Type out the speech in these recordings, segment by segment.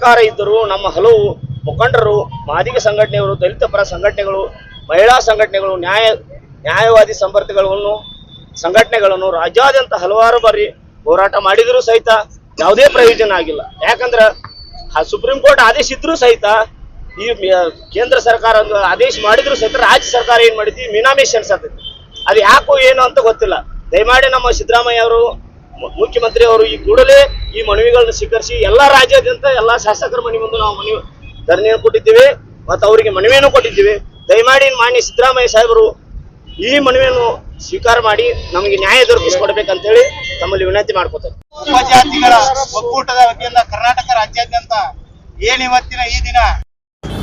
ಸರ್ಕಾರ ಇದ್ದರೂ ನಮ್ಮ ಹಲವು ಮುಖಂಡರು, ಮಾದಿಗ ಸಂಘಟನೆಗಳು ದಲಿತ ಪರ ಸಂಘಟನೆಗಳು, ಮಹಿಳಾ ಸಂಘಟನೆಗಳು, ನ್ಯಾಯ, ನ್ಯಾಯವಾದಿ ಸಂಪರ್ಕಗಳನ್ನು ಸಂಘಟನೆಗಳನ್ನು ರಾಜ್ಯಾದ್ಯಂತ ಹಲವಾರು ಬಾರಿ ಹೋರಾಟ ಮಾಡಿದರೂ ಸಹಿತ ಯಾವುದೇ ಪ್ರಯೋಜನ ಆಗಿಲ್ಲ. ಯಾಕಂದ್ರೆ ಸುಪ್ರೀಂ ಕೋರ್ಟ್ ಆದೇಶ ಇದ್ರೂ ಸಹಿತ ಈ ಕೇಂದ್ರ ಸರ್ಕಾರ ಒಂದು ಆದೇಶ ಮಾಡಿದ್ರು ಸಹಿತ ರಾಜ್ಯ ಸರ್ಕಾರ ಏನ್ ಮಾಡಿದ್ವಿ? ಮಿನಾಮೇಶ್ ಅನ್ಸತ್ತೈತಿ ಅದು ಯಾಕೋ ಏನು ಅಂತ ಗೊತ್ತಿಲ್ಲ. ದಯಮಾಡಿ ನಮ್ಮ ಸಿದ್ದರಾಮಯ್ಯ ಅವರು ಮುಖ್ಯಮಂತ್ರಿ ಅವರು ಈ ಕೂಡಲೇ ಈ ಮನವಿಗಳನ್ನ ಸ್ವೀಕರಿಸಿ ಎಲ್ಲಾ ರಾಜ್ಯಾದ್ಯಂತ ಎಲ್ಲಾ ಶಾಸಕರ ಮನೆ ಮುಂದೆ ನಾವು ಮನವಿ ಧರಣಿಯನ್ನು ಕೊಟ್ಟಿದ್ದೀವಿ ಮತ್ತು ಅವರಿಗೆ ಮನವಿಯನ್ನು ಕೊಟ್ಟಿದ್ದೀವಿ. ದಯಮಾಡಿ ಮಾನ್ಯ ಸಿದ್ದರಾಮಯ್ಯ ಸಾಹೇಬರು ಈ ಮನವಿಯನ್ನು ಸ್ವೀಕಾರ ಮಾಡಿ ನಮಗೆ ನ್ಯಾಯ ದೊರಕಿಸಿಕೊಡ್ಬೇಕಂತೇಳಿ ತಮ್ಮಲ್ಲಿ ವಿನಂತಿ ಮಾಡ್ಕೋತಾರೆ ಉಪಜಾತಿಗಳ ಒಕ್ಕೂಟದ ವತಿಯಿಂದ ಕರ್ನಾಟಕ ರಾಜ್ಯಾದ್ಯಂತ ಏನು ಇವತ್ತಿನ ಈ ದಿನ?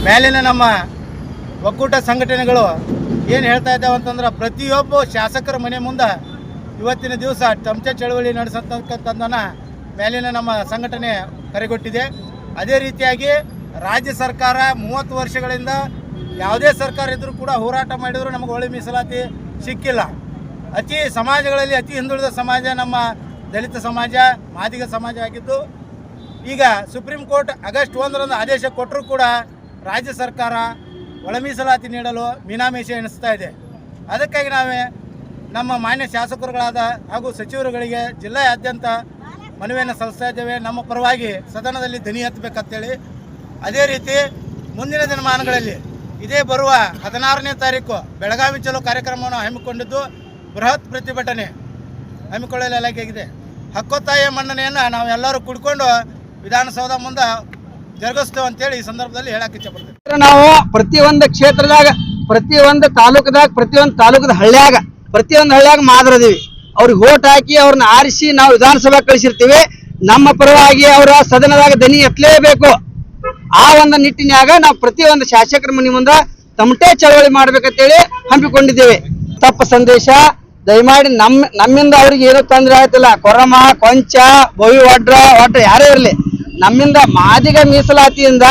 ಮೇಲಿನ ನಮ್ಮ ಒಕ್ಕೂಟ ಸಂಘಟನೆಗಳು ಏನು ಹೇಳ್ತಾ ಇದ್ದಾವೆ ಅಂತಂದ್ರೆ ಪ್ರತಿಯೊಬ್ಬ ಶಾಸಕರ ಮನೆ ಮುಂದೆ ಇವತ್ತಿನ ದಿವಸ ಚಮಚ ಚಳವಳಿ ನಡೆಸತಕ್ಕಂಥದ್ದನ್ನು ಮೇಲಿನ ನಮ್ಮ ಸಂಘಟನೆ ಕರೆಗೊಟ್ಟಿದೆ. ಅದೇ ರೀತಿಯಾಗಿ ರಾಜ್ಯ ಸರ್ಕಾರ ಮೂವತ್ತು ವರ್ಷಗಳಿಂದ ಯಾವುದೇ ಸರ್ಕಾರ ಇದ್ದರೂ ಕೂಡ ಹೋರಾಟ ಮಾಡಿದರೂ ನಮಗೆ ಒಳ್ಳೆ ಮೀಸಲಾತಿ ಸಿಕ್ಕಿಲ್ಲ. ಅತಿ ಸಮಾಜಗಳಲ್ಲಿ, ಅತಿ ಹಿಂದುಳಿದ ಸಮಾಜ ನಮ್ಮ ದಲಿತ ಸಮಾಜ, ಮಾದಿಗ ಸಮಾಜ ಆಗಿದ್ದು, ಈಗ ಸುಪ್ರೀಂ ಕೋರ್ಟ್ ಆಗಸ್ಟ್ ಒಂದರಂದು ಆದೇಶ ಕೊಟ್ಟರೂ ಕೂಡ ರಾಜ್ಯ ಸರ್ಕಾರ ಒಳ ಮೀಸಲಾತಿ ನೀಡಲು ಮೀನಾಮೇಷ ಎಣಿಸ್ತಾ ಇದೆ. ಅದಕ್ಕಾಗಿ ನಾವೇ ನಮ್ಮ ಮಾನ್ಯ ಶಾಸಕರುಗಳಾದ ಹಾಗೂ ಸಚಿವರುಗಳಿಗೆ ಜಿಲ್ಲೆಯಾದ್ಯಂತ ಮನವಿಯನ್ನು ಸಲ್ಲಿಸ್ತಾ ನಮ್ಮ ಪರವಾಗಿ ಸದನದಲ್ಲಿ ಧ್ವನಿ ಎತ್ತಬೇಕಂತೇಳಿ ಅದೇ ರೀತಿ ಮುಂದಿನ ದಿನಮಾನಗಳಲ್ಲಿ ಇದೇ ಬರುವ ಹದಿನಾರನೇ ತಾರೀಕು ಬೆಳಗಾವಿ ಚಲೋ ಕಾರ್ಯಕ್ರಮವನ್ನು ಹಮ್ಮಿಕೊಂಡಿದ್ದು ಬೃಹತ್ ಪ್ರತಿಭಟನೆ ಹಮ್ಮಿಕೊಳ್ಳಲಾಗಿದೆ ಹಕ್ಕೊತ್ತಾಯ ಮನ್ನಣೆಯನ್ನು ನಾವೆಲ್ಲರೂ ಕುಡ್ಕೊಂಡು ವಿಧಾನಸೌಧ ಮುಂದೆ ಜರುಗಿಸ್ತೇವೆ ಅಂತೇಳಿ ಈ ಸಂದರ್ಭದಲ್ಲಿ ಹೇಳಕ್ಕೆ ಇಚ್ಛಪಡ್ತೇವೆ ನಾವು ಪ್ರತಿಯೊಂದು ಕ್ಷೇತ್ರದಾಗ, ಪ್ರತಿಯೊಂದು ತಾಲೂಕದಾಗ, ಪ್ರತಿಯೊಂದು ತಾಲೂಕದ ಹಳ್ಳಿಯಾಗ, ಪ್ರತಿಯೊಂದು ಹಳ್ಳಿಯಾಗ ಮಾದ್ರದೀವಿ ಅವ್ರಿಗೆ ಓಟ್ ಹಾಕಿ ಅವ್ರನ್ನ ಆರಿಸಿ ನಾವು ವಿಧಾನಸಭೆ ಕಳಿಸಿರ್ತೀವಿ. ನಮ್ಮ ಪರವಾಗಿ ಅವರ ಸದನದಾಗ ದನಿ ಎತ್ತಲೇಬೇಕು. ಆ ಒಂದು ನಿಟ್ಟಿನಾಗ ನಾವು ಪ್ರತಿಯೊಂದು ಶಾಸಕರ ಮನೆ ಮುಂದೆ ತಮಟೆ ಚಳವಳಿ ಮಾಡ್ಬೇಕಂತೇಳಿ ಹಂಪಿಕೊಂಡಿದ್ದೇವೆ ತಪ್ಪ ಸಂದೇಶ. ದಯಮಾಡಿ ನಮ್ಮ ನಮ್ಮಿಂದ ಅವ್ರಿಗೆ ಏನು ತೊಂದರೆ ಆಯ್ತಿಲ್ಲ. ಕೊರಮ, ಕೊಂಚ, ಬವಿ ಒಡ್ರ ಒಡ್ರ ಯಾರೇ ಇರಲಿ. ನಮ್ಮಿಂದ ಮಾದಿಗ ಮೀಸಲಾತಿಯಿಂದ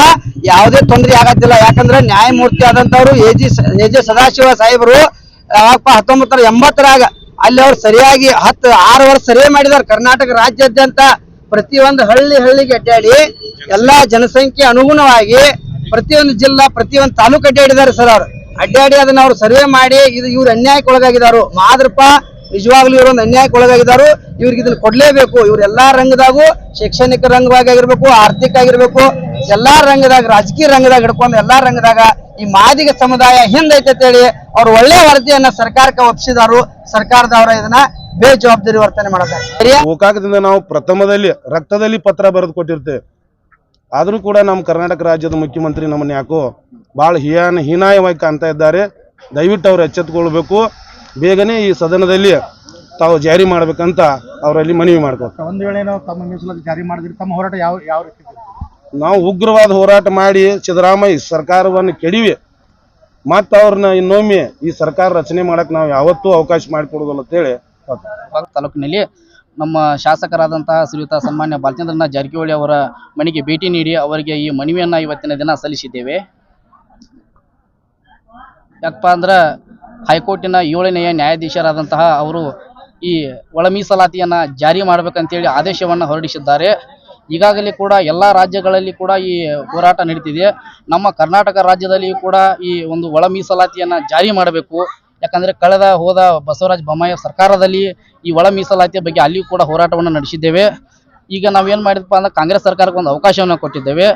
ಯಾವುದೇ ತೊಂದರೆ ಆಗತ್ತಿಲ್ಲ ಯಾಕಂದ್ರೆ ನ್ಯಾಯಮೂರ್ತಿ ಆದಂತವ್ರು A G, A J Sadashiva ಸಾಹೇಬರು ಹತ್ತೊಂಬತ್ತರ ಎಂಬತ್ತರಾಗ ಅಲ್ಲಿ ಅವ್ರು ಸರಿಯಾಗಿ ಹತ್ತು, ಆರು ವರ್ಷ ಸರ್ವೆ ಮಾಡಿದಾರೆ. ಕರ್ನಾಟಕ ರಾಜ್ಯಾದ್ಯಂತ ಪ್ರತಿಯೊಂದು ಹಳ್ಳಿ ಹಳ್ಳಿಗೆ ಅಡ್ಡಾಡಿ ಎಲ್ಲಾ ಜನಸಂಖ್ಯೆ ಅನುಗುಣವಾಗಿ ಪ್ರತಿಯೊಂದು ಜಿಲ್ಲಾ, ಪ್ರತಿಯೊಂದು ತಾಲೂಕು ಅಡ್ಡಾಡಿದ್ದಾರೆ ಸರ್ ಅವ್ರು. ಅಡ್ಡಾಡಿ ಅದನ್ನ ಅವ್ರು ಸರ್ವೆ ಮಾಡಿ, ಇದು ಇವ್ರು ಅನ್ಯಾಯಕ್ಕೆ ಒಳಗಾಗಿದಾರು ಮಾದ್ರಪ್ಪ ನಿಜವಾಗ್ಲೂ ಇವರೊಂದು ಅನ್ಯಾಯಕ್ಕೆ ಒಳಗಾಗಿದಾರು ಇವ್ರಿಗೆ ಇದನ್ನ ಕೊಡ್ಲೇಬೇಕು. ಇವ್ರು ಎಲ್ಲಾ ರಂಗದಾಗೂ ಶೈಕ್ಷಣಿಕ ರಂಗವಾಗಿ ಆಗಿರ್ಬೇಕು, ಆರ್ಥಿಕ ಆಗಿರ್ಬೇಕು, ಎಲ್ಲಾ ರಂಗದಾಗ, ರಾಜಕೀಯ ರಂಗದಾಗ ಹಿಡ್ಕೊಂಡು ಎಲ್ಲಾ ರಂಗದಾಗ ಈ ಮಾದಿಗ ಸಮುದಾಯ ಹಿಂದೈತೆ ಅಂತೇಳಿ ಅವ್ರು ಒಳ್ಳೆ ವರದಿಯನ್ನ ಸರ್ಕಾರಕ್ಕೆ ಒಪ್ಪಿಸಿದಾರು ಸರ್ಕಾರದವರ ಇದನ್ನ ಬೇಜವಾಬ್ದಾರಿ ವರ್ತನೆ ಮಾಡ್ತಾರೆ ಗೋಕಾಕದಿಂದ ನಾವು ಪ್ರಥಮದಲ್ಲಿ ರಕ್ತದಲ್ಲಿ ಪತ್ರ ಬರೆದು ಕೊಟ್ಟಿರ್ತೇವೆ. ಆದರೂ ಕೂಡ ನಮ್ಮ ಕರ್ನಾಟಕ ರಾಜ್ಯದ ಮುಖ್ಯಮಂತ್ರಿ ನಮ್ಮನ್ನ ಯಾಕೋ ಭಾಳ ಹೀಯಾನ ಹೀನಾಯವಾಗಿ ಕಾಣ್ತಾ ಇದ್ದಾರೆ. ದಯವಿಟ್ಟು ಅವರು ಎಚ್ಚೆತ್ತುಕೊಳ್ಬೇಕು ಬೇಗನೆ ಈ ಸದನದಲ್ಲಿ ತಾವು ಜಾರಿ ಮಾಡ್ಬೇಕಂತ ಅವರಲ್ಲಿ ಮನವಿ ಮಾಡ್ತಾರೆ ಒಂದು ವೇಳೆ ನಾವು ತಮ್ಮ ಮೀಸಲಾತಿ ಜಾರಿ ಮಾಡಿದ್ರೆ ತಮ್ಮ ಹೋರಾಟ ಯಾವ ಯಾವ ರೀತಿ? ನಾವು ಉಗ್ರವಾದ ಹೋರಾಟ ಮಾಡಿ ಸಿದ್ದರಾಮಯ್ಯ ಸರ್ಕಾರವನ್ನು ಕೆಡಿವಿ, ಮತ್ತು ಅವ್ರನ್ನ ಇನ್ನೊಮ್ಮೆ ಈ ಸರ್ಕಾರ ರಚನೆ ಮಾಡಕ್ಕೆ ನಾವು ಯಾವತ್ತೂ ಅವಕಾಶ ಮಾಡಿಕೊಡೋದಿಲ್ಲ ಅಂತೇಳಿ ಹೇಳಿ ತಾಲೂಕಿನಲ್ಲಿ ನಮ್ಮ ಶಾಸಕರಾದಂತಹ ಶ್ರೀಯುತ ಸನ್ಮಾನ್ಯ ಬಾಲಚಂದ್ರನ ಜಾರಕಿಹೊಳಿ ಅವರ ಮನೆಗೆ ಭೇಟಿ ನೀಡಿ ಅವರಿಗೆ ಈ ಮನವಿಯನ್ನ ಇವತ್ತಿನ ದಿನ ಸಲ್ಲಿಸಿದ್ದೇವೆ. ಯಾಕಪ್ಪ ಅಂದ್ರೆ ಹೈಕೋರ್ಟಿನ ಏಳನೆಯ ನ್ಯಾಯಾಧೀಶರಾದಂತಹ ಅವರು ಈ ಒಳ ಮೀಸಲಾತಿಯನ್ನ ಜಾರಿ ಮಾಡಬೇಕಂತೇಳಿ ಆದೇಶವನ್ನ ಹೊರಡಿಸಿದ್ದಾರೆ. ಈಗಾಗಲೇ ಕೂಡ ಎಲ್ಲ ರಾಜ್ಯಗಳಲ್ಲಿ ಕೂಡ ಈ ಹೋರಾಟ ನಡೀತಿದೆ. ನಮ್ಮ ಕರ್ನಾಟಕ ರಾಜ್ಯದಲ್ಲಿ ಕೂಡ ಈ ಒಂದು ಒಳ ಮೀಸಲಾತಿಯನ್ನ ಜಾರಿ ಮಾಡಬೇಕು. ಯಾಕಂದ್ರೆ ಕಳೆದ ಹೋದ ಬಸವರಾಜ ಬೊಮ್ಮಾಯಿ ಸರ್ಕಾರದಲ್ಲಿ ಈ ಒಳ ಮೀಸಲಾತಿಯ ಬಗ್ಗೆ ಅಲ್ಲಿಯೂ ಕೂಡ ಹೋರಾಟವನ್ನು ನಡೆಸಿದ್ದೇವೆ. ಈಗ ನಾವೇನು ಮಾಡಿದಪ್ಪ ಅಂದ್ರೆ ಕಾಂಗ್ರೆಸ್ ಸರ್ಕಾರಕ್ಕೆ ಒಂದು ಅವಕಾಶವನ್ನು ಕೊಟ್ಟಿದ್ದೇವೆ.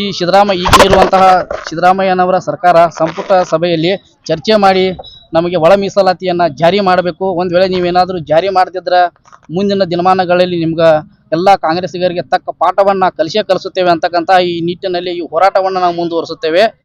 ಈ ಸಿದ್ದರಾಮಯ್ಯ ಈಗ ಇರುವಂತಹ ಸಿದ್ದರಾಮಯ್ಯನವರ ಸರ್ಕಾರ ಸಂಪುಟ ಸಭೆಯಲ್ಲಿ ಚರ್ಚೆ ಮಾಡಿ ನಮಗೆ ಒಳ ಮೀಸಲಾತಿಯನ್ನ ಜಾರಿ ಮಾಡಬೇಕು. ಒಂದ್ ವೇಳೆ ನೀವೇನಾದರೂ ಜಾರಿ ಮಾಡದಿದ್ರೆ ಮುಂದಿನ ದಿನಮಾನಗಳಲ್ಲಿ ನಿಮ್ಗೆ ಎಲ್ಲ ಕಾಂಗ್ರೆಸ್ಸಿಗರಿಗೆ ತಕ್ಕ ಪಾಠವನ್ನ ಕಲಿಸೇ ಕಲಿಸುತ್ತೇವೆ ಅಂತಕ್ಕಂಥ ಈ ನಿಟ್ಟಿನಲ್ಲಿ ಈ ಹೋರಾಟವನ್ನು ನಾವು ಮುಂದುವರಿಸುತ್ತೇವೆ.